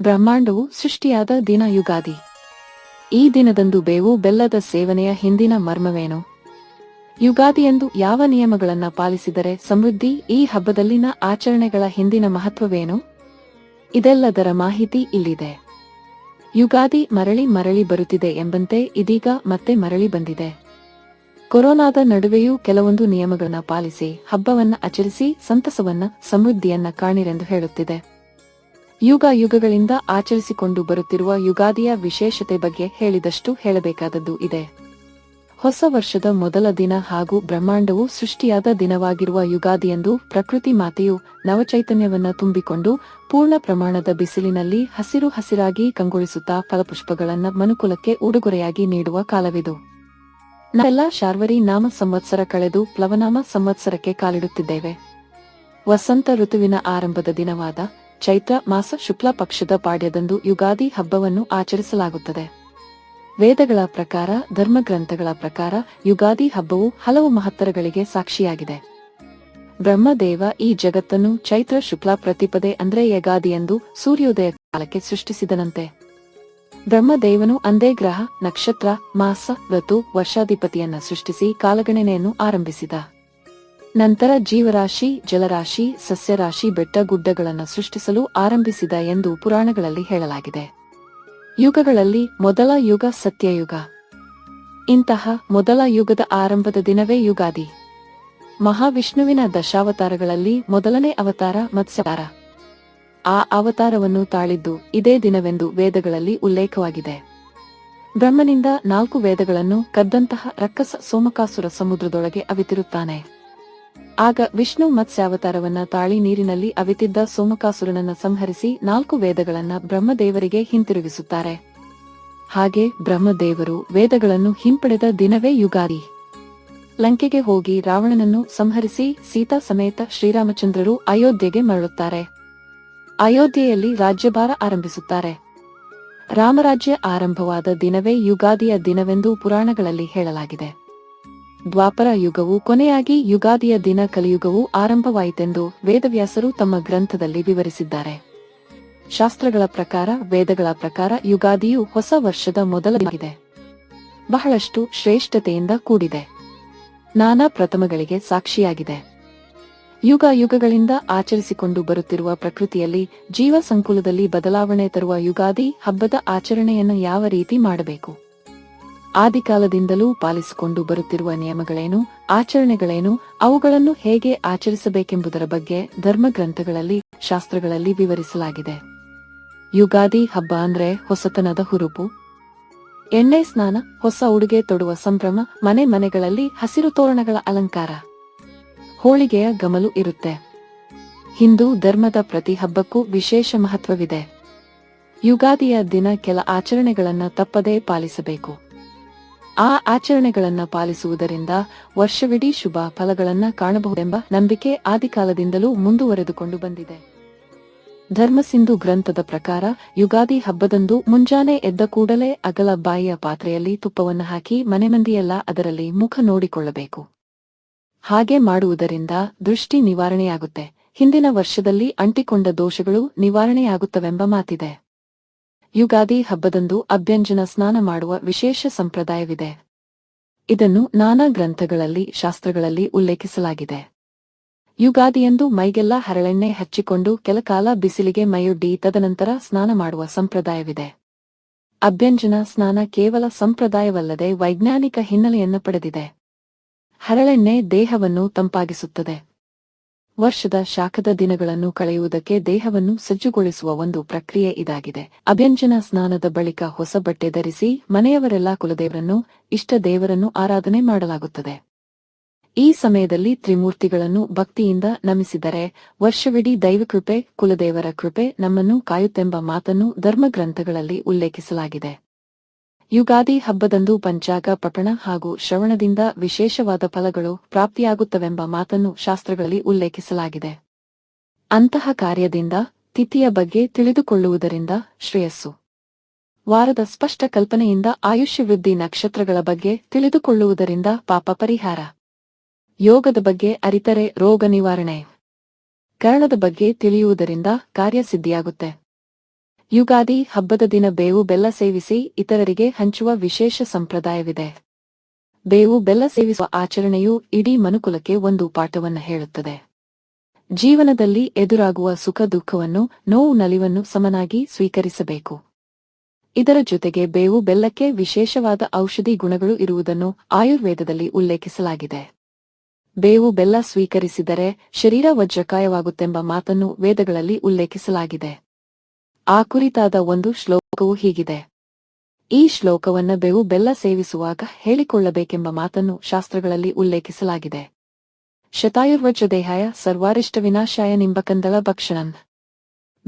ಬ್ರಹ್ಮಾಂಡವು ಸೃಷ್ಟಿಯಾದ ದಿನ ಯುಗಾದಿ ಈ ದಿನದಂದು ಬೇವು ಬೆಲ್ಲದ ಸೇವನೆಯ ಹಿಂದಿನ ಮರ್ಮವೇನು? ಯುಗಾದಿಯಂದು ಯಾವ ನಿಯಮಗಳನ್ನು ಪಾಲಿಸಿದರೆ ಸಮೃದ್ಧಿ ಈ ಹಬ್ಬದಲ್ಲಿನ ಆಚರಣೆಗಳ ಹಿಂದಿನ ಮಹತ್ವವೇನು? ಇದೆಲ್ಲದರ ಮಾಹಿತಿ ಇಲ್ಲಿದೆ. ಯುಗಾದಿ ಮರಳಿ ಮರಳಿ ಬರುತ್ತಿದೆ ಎಂಬಂತೆ ಇದೀಗ ಮತ್ತೆ ಮರಳಿ ಬಂದಿದೆ. ಕೊರೋನಾದ ನಡುವೆಯೂ ಕೆಲವೊಂದು ನಿಯಮಗಳನ್ನು ಪಾಲಿಸಿ, ಹಬ್ಬವನ್ನ ಆಚರಿಸಿ, ಸಂತಸವನ್ನ, ಸಮೃದ್ಧಿಯನ್ನ ಕಾಣಿರೆಂದು ಹೇಳುತ್ತಿದೆ. ಯುಗ ಯುಗಗಳಿಂದ ಆಚರಿಸಿಕೊಂಡು ಬರುತ್ತಿರುವ ಯುಗಾದಿಯ ವಿಶೇಷತೆ ಬಗ್ಗೆ ಹೇಳಿದಷ್ಟು ಹೇಳಬೇಕಾದದ್ದು ಇದೆ. ಹೊಸ ವರ್ಷದ ಮೊದಲ ದಿನ ಹಾಗೂ ಬ್ರಹ್ಮಾಂಡವು ಸೃಷ್ಟಿಯಾದ ದಿನವಾಗಿರುವ ಯುಗಾದಿಯಂದು ಪ್ರಕೃತಿ ಮಾತೆಯು ನವಚೈತನ್ಯವನ್ನು ತುಂಬಿಕೊಂಡು ಪೂರ್ಣ ಪ್ರಮಾಣದ ಬಿಸಿಲಿನಲ್ಲಿ ಹಸಿರು ಹಸಿರಾಗಿ ಕಂಗೊಳಿಸುತ್ತಾ ಫಲಪುಷ್ಪಗಳನ್ನು ಮನುಕುಲಕ್ಕೆ ಉಡುಗೊರೆಯಾಗಿ ನೀಡುವ ಕಾಲವಿದು. ನಾವೆಲ್ಲ ಶಾರ್ವರಿ ನಾಮ ಸಂವತ್ಸರ ಕಳೆದು ಪ್ಲವನಾಮ ಸಂವತ್ಸರಕ್ಕೆ ಕಾಲಿಡುತ್ತಿದ್ದೇವೆ. ವಸಂತ ಋತುವಿನ ಆರಂಭದ ದಿನವಾದ ಚೈತ್ರ ಮಾಸ ಶುಕ್ಲ ಪಕ್ಷದ ಪಾಡ್ಯದಂದು ಯುಗಾದಿ ಹಬ್ಬವನ್ನು ಆಚರಿಸಲಾಗುತ್ತದೆ. ವೇದಗಳ ಪ್ರಕಾರ, ಧರ್ಮಗ್ರಂಥಗಳ ಪ್ರಕಾರ ಯುಗಾದಿ ಹಬ್ಬವು ಹಲವು ಮಹತ್ತರಗಳಿಗೆ ಸಾಕ್ಷಿಯಾಗಿದೆ. ಬ್ರಹ್ಮದೇವ ಈ ಜಗತ್ತನ್ನು ಚೈತ್ರ ಶುಕ್ಲ ಪ್ರತಿಪದೆ ಅಂದ್ರೆ ಯಗಾದಿಯಂದು ಸೂರ್ಯೋದಯ ಕಾಲಕ್ಕೆ ಸೃಷ್ಟಿಸಿದನಂತೆ. ಬ್ರಹ್ಮದೇವನು ಅಂದೇ ಗ್ರಹ, ನಕ್ಷತ್ರ, ಮಾಸ ಋತು ವರ್ಷಾಧಿಪತಿಯನ್ನ ಸೃಷ್ಟಿಸಿ ಕಾಲಗಣನೆಯನ್ನು ಆರಂಭಿಸಿದ. ನಂತರ ಜೀವರಾಶಿ, ಜಲರಾಶಿ, ಸಸ್ಯರಾಶಿ ಬೆಟ್ಟಗುಡ್ಡಗಳನ್ನು ಸೃಷ್ಟಿಸಲು ಆರಂಭಿಸಿದ ಎಂದು ಪುರಾಣಗಳಲ್ಲಿ ಹೇಳಲಾಗಿದೆ. ಯುಗಗಳಲ್ಲಿ ಮೊದಲ ಯುಗ ಸತ್ಯಯುಗ. ಇಂತಹ ಮೊದಲ ಯುಗದ ಆರಂಭದ ದಿನವೇ ಯುಗಾದಿ. ಮಹಾವಿಷ್ಣುವಿನ ದಶಾವತಾರಗಳಲ್ಲಿ ಮೊದಲನೇ ಅವತಾರ ಮತ್ಸ್ಯಾರ ಆ ಅವತಾರವನ್ನು ತಾಳಿದ್ದು ಇದೇ ದಿನವೆಂದು ವೇದಗಳಲ್ಲಿ ಉಲ್ಲೇಖವಾಗಿದೆ. ಬ್ರಹ್ಮನಿಂದ ನಾಲ್ಕು ವೇದಗಳನ್ನು ಕದ್ದಂತಹ ರಕ್ಕಸ ಸೋಮಕಾಸುರ ಸಮುದ್ರದೊಳಗೆ ಅವಿತಿರುತ್ತಾನೆ. ಆಗ ವಿಷ್ಣು ಮತ್ಸ್ಯಾವತಾರವನ್ನ ತಾಳಿ ನೀರಿನಲ್ಲಿ ಅವಿತಿದ್ದ ಸೋಮಕಾಸುರನನ್ನ ಸಂಹರಿಸಿ ನಾಲ್ಕು ವೇದಗಳನ್ನ ಬ್ರಹ್ಮದೇವರಿಗೆ ಹಿಂತಿರುಗಿಸುತ್ತಾರೆ. ಹಾಗೆ ಬ್ರಹ್ಮದೇವರು ವೇದಗಳನ್ನು ಹಿಂಪಡೆದ ದಿನವೇ ಯುಗಾದಿ. ಲಂಕೆಗೆ ಹೋಗಿ ರಾವಣನನ್ನು ಸಂಹರಿಸಿ ಸೀತಾ ಸಮೇತ ಶ್ರೀರಾಮಚಂದ್ರರು ಅಯೋಧ್ಯೆಗೆ ಮರಳುತ್ತಾರೆ. ಅಯೋಧ್ಯೆಯಲ್ಲಿ ರಾಜ್ಯಭಾರ ಆರಂಭಿಸುತ್ತಾರೆ. ರಾಮರಾಜ್ಯ ಆರಂಭವಾದ ದಿನವೇ ಯುಗಾದಿಯ ದಿನವೆಂದು ಪುರಾಣಗಳಲ್ಲಿ ಹೇಳಲಾಗಿದೆ. ದ್ವಾಪರ ಯುಗವು ಕೊನೆಯಾಗಿ ಯುಗಾದಿಯ ದಿನ ಕಲಿಯುಗವು ಆರಂಭವಾಯಿತೆಂದು ವೇದವ್ಯಾಸರು ತಮ್ಮ ಗ್ರಂಥದಲ್ಲಿ ವಿವರಿಸಿದ್ದಾರೆ. ಶಾಸ್ತ್ರಗಳ ಪ್ರಕಾರ, ವೇದಗಳ ಪ್ರಕಾರ ಯುಗಾದಿಯು ಹೊಸ ವರ್ಷದ ಮೊದಲ ದಿನವಾಗಿದೆ. ಬಹಳಷ್ಟು ಶ್ರೇಷ್ಠತೆಯಿಂದ ಕೂಡಿದೆ. ನಾನಾ ಪ್ರಥಮಗಳಿಗೆ ಸಾಕ್ಷಿಯಾಗಿದೆ. ಯುಗ ಯುಗಗಳಿಂದ ಆಚರಿಸಿಕೊಂಡು ಬರುತ್ತಿರುವ ಪ್ರಕೃತಿಯಲ್ಲಿ ಜೀವ ಸಂಕುಲದಲ್ಲಿ ಬದಲಾವಣೆ ತರುವ ಯುಗಾದಿ ಹಬ್ಬದ ಆಚರಣೆಯನ್ನು ಯಾವ ರೀತಿ ಮಾಡಬೇಕು? ಆದಿಕಾಲದಿಂದಲೂ ಪಾಲಿಸಿಕೊಂಡು ಬರುತ್ತಿರುವ ನಿಯಮಗಳೇನು, ಆಚರಣೆಗಳೇನು, ಅವುಗಳನ್ನು ಹೇಗೆ ಆಚರಿಸಬೇಕೆಂಬುದರ ಬಗ್ಗೆ ಧರ್ಮಗ್ರಂಥಗಳಲ್ಲಿ, ಶಾಸ್ತ್ರಗಳಲ್ಲಿ ವಿವರಿಸಲಾಗಿದೆ. ಯುಗಾದಿ ಹಬ್ಬ ಅಂದ್ರೆ ಹೊಸತನದ ಹುರುಪು. ಎಣ್ಣೆ ಸ್ನಾನ, ಹೊಸ ಉಡುಗೆ ತೊಡುವ ಸಂಭ್ರಮ, ಮನೆ ಮನೆಗಳಲ್ಲಿ ಹಸಿರು ತೋರಣಗಳ ಅಲಂಕಾರ. ಹೋಳಿಗೆಯ ಗಮಲು ಇರುತ್ತೆ. ಹಿಂದೂ ಧರ್ಮದ ಪ್ರತಿ ಹಬ್ಬಕ್ಕೂ ವಿಶೇಷ ಮಹತ್ವವಿದೆ. ಯುಗಾದಿಯ ದಿನ ಕೆಲ ಆಚರಣೆಗಳನ್ನು ತಪ್ಪದೇ ಪಾಲಿಸಬೇಕು. ಆ ಆಚರಣೆಗಳನ್ನ ಪಾಲಿಸುವುದರಿಂದ ವರ್ಷವಿಡೀ ಶುಭ ಫಲಗಳನ್ನ ಕಾಣಬಹುದೆಂಬ ನಂಬಿಕೆ ಆದಿಕಾಲದಿಂದಲೂ ಮುಂದುವರೆದುಕೊಂಡು ಬಂದಿದೆ. ಧರ್ಮಸಿಂಧು ಗ್ರಂಥದ ಪ್ರಕಾರ ಯುಗಾದಿ ಹಬ್ಬದಂದು ಮುಂಜಾನೆ ಎದ್ದ ಕೂಡಲೇ ಅಗಲ ಬಾಯಿಯ ಪಾತ್ರೆಯಲ್ಲಿ ತುಪ್ಪವನ್ನು ಹಾಕಿ ಮನೆಮಂದಿಯೆಲ್ಲ ಅದರಲ್ಲಿ ಮುಖ ನೋಡಿಕೊಳ್ಳಬೇಕು. ಹಾಗೆ ಮಾಡುವುದರಿಂದ ದೃಷ್ಟಿ ನಿವಾರಣೆಯಾಗುತ್ತೆ. ಹಿಂದಿನ ವರ್ಷದಲ್ಲಿ ಅಂಟಿಕೊಂಡ ದೋಷಗಳು ನಿವಾರಣೆಯಾಗುತ್ತವೆಂಬ ಮಾತಿದೆ. ಯುಗಾದಿ ಹಬ್ಬದಂದು ಅಭ್ಯಂಜನ ಸ್ನಾನ ಮಾಡುವ ವಿಶೇಷ ಸಂಪ್ರದಾಯವಿದೆ. ಇದನ್ನು ನಾನಾ ಗ್ರಂಥಗಳಲ್ಲಿ, ಶಾಸ್ತ್ರಗಳಲ್ಲಿ ಉಲ್ಲೇಖಿಸಲಾಗಿದೆ. ಯುಗಾದಿಯಂದು ಮೈಗೆಲ್ಲ ಹರಳೆಣ್ಣೆ ಹಚ್ಚಿಕೊಂಡು ಕೆಲಕಾಲ ಬಿಸಿಲಿಗೆ ಮೈಯೊಡ್ಡಿ ತದನಂತರ ಸ್ನಾನ ಮಾಡುವ ಸಂಪ್ರದಾಯವಿದೆ. ಅಭ್ಯಂಜನ ಸ್ನಾನ ಕೇವಲ ಸಂಪ್ರದಾಯವಲ್ಲದೆ ವೈಜ್ಞಾನಿಕ ಹಿನ್ನೆಲೆಯನ್ನು ಪಡೆದಿದೆ. ಹರಳೆಣ್ಣೆ ದೇಹವನ್ನು ತಂಪಾಗಿಸುತ್ತದೆ. ವರ್ಷದ ಶಾಖದ ದಿನಗಳನ್ನು ಕಳೆಯುವುದಕ್ಕೆ ದೇಹವನ್ನು ಸಜ್ಜುಗೊಳಿಸುವ ಒಂದು ಪ್ರಕ್ರಿಯೆ ಇದಾಗಿದೆ. ಅಭ್ಯಂಜನ ಸ್ನಾನದ ಬಳಿಕ ಹೊಸ ಬಟ್ಟೆ ಧರಿಸಿ ಮನೆಯವರೆಲ್ಲ ಕುಲದೇವರನ್ನು, ಇಷ್ಟ ದೇವರನ್ನು ಆರಾಧನೆ ಮಾಡಲಾಗುತ್ತದೆ. ಈ ಸಮಯದಲ್ಲಿ ತ್ರಿಮೂರ್ತಿಗಳನ್ನು ಭಕ್ತಿಯಿಂದ ನಮಿಸಿದರೆ, ವರ್ಷವಿಡೀ ದೈವಕೃಪೆ, ಕುಲದೇವರ ಕೃಪೆ ನಮ್ಮನ್ನು ಕಾಯುತ್ತೆಂಬ ಮಾತನ್ನು ಧರ್ಮಗ್ರಂಥಗಳಲ್ಲಿ ಉಲ್ಲೇಖಿಸಲಾಗಿದೆ. ಯುಗಾದಿ ಹಬ್ಬದಂದು ಪಂಚಾಗ, ಪಠಣ ಹಾಗೂ ಶ್ರವಣದಿಂದ ವಿಶೇಷವಾದ ಫಲಗಳು ಪ್ರಾಪ್ತಿಯಾಗುತ್ತವೆಂಬ ಮಾತನ್ನು ಶಾಸ್ತ್ರಗಳಲ್ಲಿ ಉಲ್ಲೇಖಿಸಲಾಗಿದೆ. ಅಂತಹ ಕಾರ್ಯದಿಂದ ತಿಥಿಯ ಬಗ್ಗೆ ತಿಳಿದುಕೊಳ್ಳುವುದರಿಂದ ಶ್ರೇಯಸ್ಸು. ವಾರದ ಸ್ಪಷ್ಟ ಕಲ್ಪನೆಯಿಂದ ಆಯುಷ್ಯವೃದ್ಧಿ ನಕ್ಷತ್ರಗಳ ಬಗ್ಗೆ ತಿಳಿದುಕೊಳ್ಳುವುದರಿಂದ ಪಾಪ ಪರಿಹಾರ. ಯೋಗದ ಬಗ್ಗೆ ಅರಿತರೆ ರೋಗ ನಿವಾರಣೆ. ಕರ್ಣದ ಬಗ್ಗೆ ತಿಳಿಯುವುದರಿಂದ ಕಾರ್ಯಸಿದ್ಧಿಯಾಗುತ್ತೆ ಯುಗಾದಿ ಹಬ್ಬದ ದಿನ ಬೇವು ಬೆಲ್ಲ ಸೇವಿಸಿ ಇತರರಿಗೆ ಹಂಚುವ ವಿಶೇಷ ಸಂಪ್ರದಾಯವಿದೆ. ಬೇವು ಬೆಲ್ಲ ಸೇವಿಸುವ ಆಚರಣೆಯು ಇಡೀ ಮನುಕುಲಕ್ಕೆ ಒಂದು ಪಾಠವನ್ನು ಹೇಳುತ್ತದೆ. ಜೀವನದಲ್ಲಿ ಎದುರಾಗುವ ಸುಖ ದುಃಖವನ್ನು, ನೋವು ನಲಿವನ್ನು ಸಮನಾಗಿ ಸ್ವೀಕರಿಸಬೇಕು. ಇದರ ಜೊತೆಗೆ ಬೇವು ಬೆಲ್ಲಕ್ಕೆ ವಿಶೇಷವಾದ ಔಷಧಿ ಗುಣಗಳು ಇರುವುದನ್ನು ಆಯುರ್ವೇದದಲ್ಲಿ ಉಲ್ಲೇಖಿಸಲಾಗಿದೆ. ಬೇವು ಬೆಲ್ಲ ಸ್ವೀಕರಿಸಿದರೆ ಶರೀರ ವಜ್ರಕಾಯವಾಗುತ್ತೆಂಬ ಮಾತನ್ನು ವೇದಗಳಲ್ಲಿ ಉಲ್ಲೇಖಿಸಲಾಗಿದೆ. ಆ ಕುರಿತಾದ ಒಂದು ಶ್ಲೋಕವು ಹೀಗಿದೆ. ಈ ಶ್ಲೋಕವನ್ನ ಬೇವು ಬೆಲ್ಲ ಸೇವಿಸುವಾಗ ಹೇಳಿಕೊಳ್ಳಬೇಕೆಂಬ ಮಾತನ್ನು ಶಾಸ್ತ್ರಗಳಲ್ಲಿ ಉಲ್ಲೇಖಿಸಲಾಗಿದೆ. ಶತಾಯುರ್ವಜ ದೇಹಾಯ ಸರ್ವಾರಿಷ್ಟ ವಿನಾಶಾಯ ನಿಂಬಕಂದಳ ಭಕ್ಷಣನ್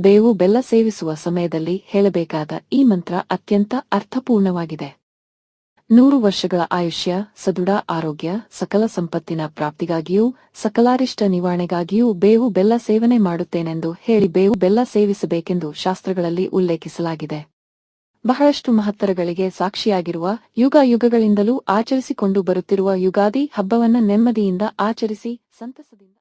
ಬೇವು ಬೆಲ್ಲ ಸೇವಿಸುವ ಸಮಯದಲ್ಲಿ ಹೇಳಬೇಕಾದ ಈ ಮಂತ್ರ ಅತ್ಯಂತ ಅರ್ಥಪೂರ್ಣವಾಗಿದೆ. ನೂರು ವರ್ಷಗಳ ಆಯುಷ್ಯ, ಸದೃಢ ಆರೋಗ್ಯ, ಸಕಲ ಸಂಪತ್ತಿನ ಪ್ರಾಪ್ತಿಗಾಗಿಯೂ, ಸಕಲಾರಿಷ್ಟ ನಿವಾರಣೆಗಾಗಿಯೂ ಬೇವು ಬೆಲ್ಲ ಸೇವನೆ ಮಾಡುತ್ತೇನೆಂದು ಹೇಳಿ ಬೇವು ಬೆಲ್ಲ ಸೇವಿಸಬೇಕೆಂದು ಶಾಸ್ತ್ರಗಳಲ್ಲಿ ಉಲ್ಲೇಖಿಸಲಾಗಿದೆ. ಬಹಳಷ್ಟು ಮಹತ್ತರಗಳಿಗೆ ಸಾಕ್ಷಿಯಾಗಿರುವ ಯುಗ ಯುಗಗಳಿಂದಲೂ ಆಚರಿಸಿಕೊಂಡು ಬರುತ್ತಿರುವ ಯುಗಾದಿ ಹಬ್ಬವನ್ನ ನೆಮ್ಮದಿಯಿಂದ ಆಚರಿಸಿ, ಸಂತಸದಿಂದ